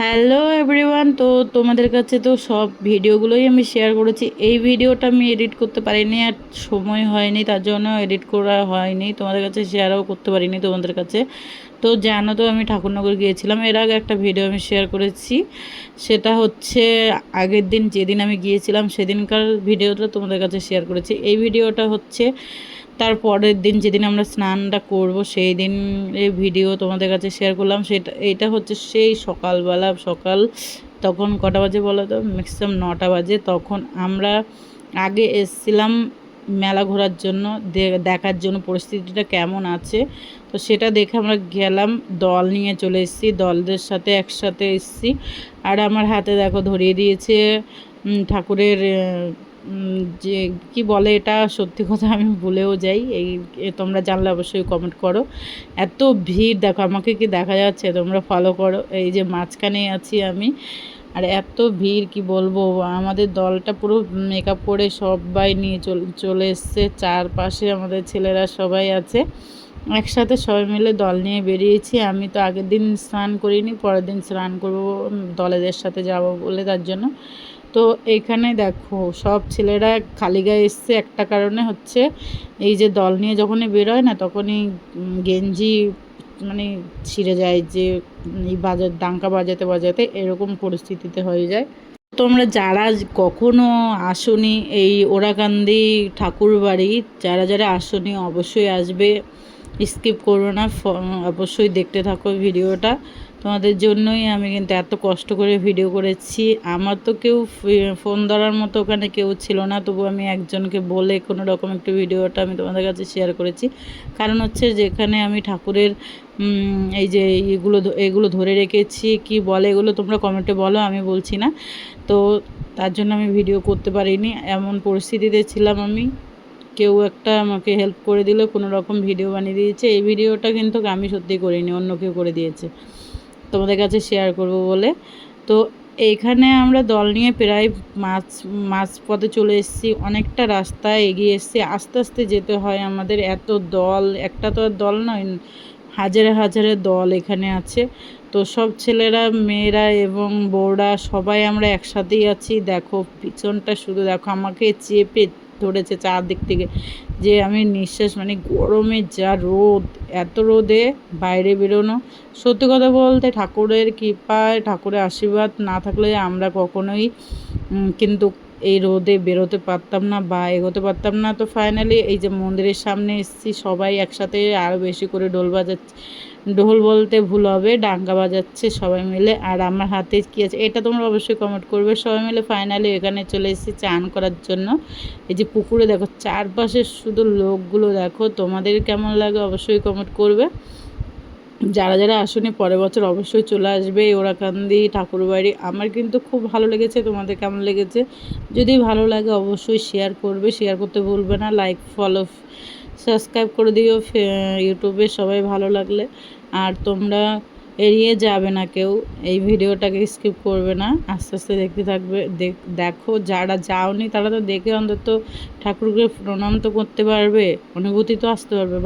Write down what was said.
Hello everyone তো তোমাদের কাছে তো সব ভিডিওগুলোই আমি শেয়ার করেছি। এই ভিডিওটা আমি এডিট করতে পারিনি আর সময় হয়নি, তার জন্য এডিট করা হয়নি। তোমাদের কাছে শেয়ারও করতে পারিনি তোমাদের কাছে। তো জানো তো, আমি ঠাকুরনগর গিয়েছিলাম। এর আগে একটা ভিডিও আমি শেয়ার করেছি। সেটা হচ্ছে, আগের দিন যেদিন আমি গিয়েছিলাম, সেদিনকার ভিডিওটা তোমাদের কাছে শেয়ার করেছি। এই ভিডিওটা হচ্ছে তার পরের দিন যেদিন আমরা স্নানটা করব সেই দিন ভিডিও তোমাদের কাছে শেয়ার করলাম। সেটা এইটা হচ্ছে সেই সকালবেলা, সকাল তখন কটা বাজে বলো তো? ম্যাক্সিমাম নটা বাজে। তখন আমরা আগে এসছিলাম মেলা ঘোরার জন্য দেখার জন্য পরিস্থিতিটা কেমন আছে? তো সেটা দেখে আমরা গেলাম, দল নিয়ে চলে এসেছি, দলদের সাথে একসাথে এসেছি। আর আমার হাতে দেখো ধরিয়ে দিয়েছে ঠাকুরের যে কি বলে এটা? সত্যি কথা আমি ভুলেও যাই। এই তোমরা জানলে অবশ্যই কমেন্ট করো। এত ভিড়, দেখো আমাকে কি দেখা যাচ্ছে? তোমরা ফলো করো। এই যে মাঝখানে আছি আমি। আর এত ভিড়, কি বলব? আমাদের দলটা পুরো মেকআপ করে সবাই নিয়ে চলে এসছে। চারপাশে আমাদের ছেলেরা সবাই আছে। একসাথে সবাই মিলে দল নিয়ে বেরিয়েছি। আমি তো আগের দিন স্নান করিনি, পরের দিন স্নান করব দলেদের সাথে যাব বলে তার জন্য। তো এইখানে দেখো, সব ছেলেরা খালি গায়ে এসছে। একটা কারণে হচ্ছে, এই যে দল নিয়ে যখনই বেরোয় না, তখনই গেঞ্জি মানে ছিঁড়ে যায় যে, এই বাজার ডাঙ্কা বাজাতে বাজাতে এরকম পরিস্থিতিতে হয়ে যায়। তোমরা যারা কখনো আসনি এই ওরাকান্দি ঠাকুর বাড়ি যারা যারা আসনি অবশ্যই আসবে। স্কিপ করো না অবশ্যই দেখতে থাকো ভিডিওটা। তোমাদের জন্যই আমি কিন্তু এত কষ্ট করে ভিডিও করেছি। আমার তো কেউ ফোন ধরার মতো ওখানে কেউ ছিল না, তবু আমি একজনকে বলে কোনো রকম একটু ভিডিওটা আমি তোমাদের কাছে শেয়ার করেছি। কারণ হচ্ছে যেখানে আমি ঠাকুরের এই যে এগুলো এগুলো ধরে রেখেছি, কি বলে এগুলো তোমরা কমেন্টে বলো, আমি বলছি না। তো তার জন্য আমি ভিডিও করতে পারিনি, এমন পরিস্থিতিতে ছিলাম আমি। কেউ একটা আমাকে হেল্প করে দিল, কোনো রকম ভিডিও বানিয়ে দিয়েছে। এই ভিডিওটা কিন্তু আমি সত্যি করিনি, অন্য কেউ করে দিয়েছে। তোমাদের কাছে শেয়ার করব বলে। তো এইখানে আমরা দল নিয়ে প্রায় মাছ মাছ পথে চলে এসেছি। অনেকটা রাস্তায় এগিয়ে এসেছি। আস্তে আস্তে যেতে হয় আমাদের এত দল, একটা তো আর দল নয়, হাজারে হাজারে দল এখানে আছে। তো সব ছেলেরা, মেয়েরা এবং বউরা সবাই আমরা একসাথেই আছি। দেখো, পিছনটা শুধু দেখো, আমাকে চেপে ধরেছে চারদিক থেকে। যে আমি নিঃশ্বাস মানে গরমে যা রোদ, এত রোদে বাইরে বেরোনো। সত্যি কথা বলতে ঠাকুরের কৃপায়, ঠাকুরের আশীর্বাদ না থাকলে আমরা কখনোই কিন্তু এই রোদে বেরোতে পারতাম না বা এগোতে পারতাম না। তো ফাইনালি এই যে মন্দিরের সামনে এসেছি, সবাই একসাথে আরও বেশি করে ডোল বাজাচ্ছে। ঢোল বলতে ভুল হবে, ডাঙ্গা বাজাচ্ছে সবাই মিলে। আর আমার হাতে কী আছে? এটা তোমরা অবশ্যই কমেন্ট করবে। সবাই মিলে ফাইনালি এখানে চলে এসেছি চান করার জন্য। এই যে পুকুরে দেখো চারপাশের শুধু লোকগুলো দেখো। তোমাদের কেমন লাগে অবশ্যই কমেন্ট করবে। যারা যারা আসুনি, পরের বছর অবশ্যই চলে আসবে ওরাকান্দি ঠাকুরবাড়ি। আমার কিন্তু খুব ভালো লেগেছে, তোমাদের কেমন লেগেছে? যদি ভালো লাগে অবশ্যই শেয়ার করবে শেয়ার করতে ভুলবে না। লাইক ফলো সাবস্ক্রাইব করে দিও ইউটিউবে সবাই ভালো লাগলে। আর তোমরা এড়িয়ে যাবে না কেউ, এই ভিডিওটাকে স্কিপ করবে না। আস্তে আস্তে দেখতে থাকবে দেখো, যারা যাওনি তারা তো দেখে অন্তত ঠাকুরকে প্রণাম তো করতে পারবে, অনুভূতি তো আসতে পারবে।